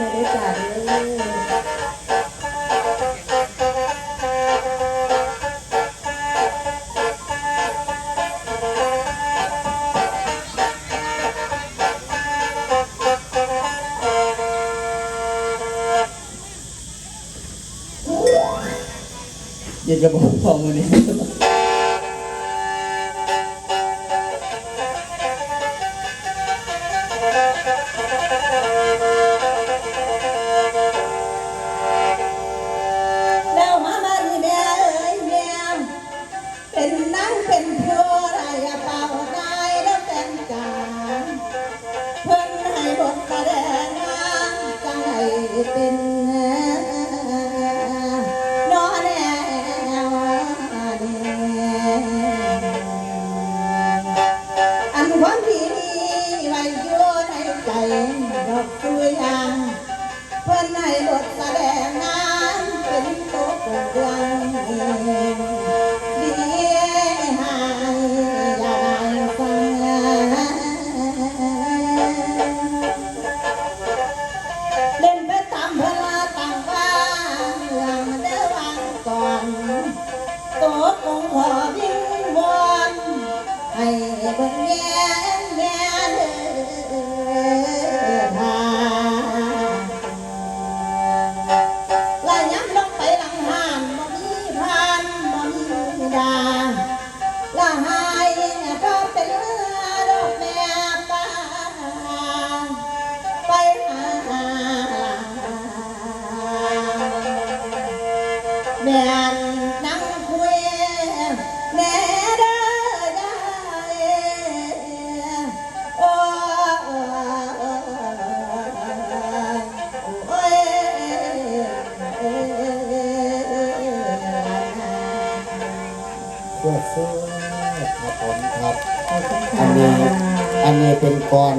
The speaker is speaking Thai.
มใด้วยกันเย็นกรบอกพองวันนี้ ใจดอกเกลืงเพิ่น เพื่อซื้อครับผมครับ อันนี้ อันนี้เป็นกร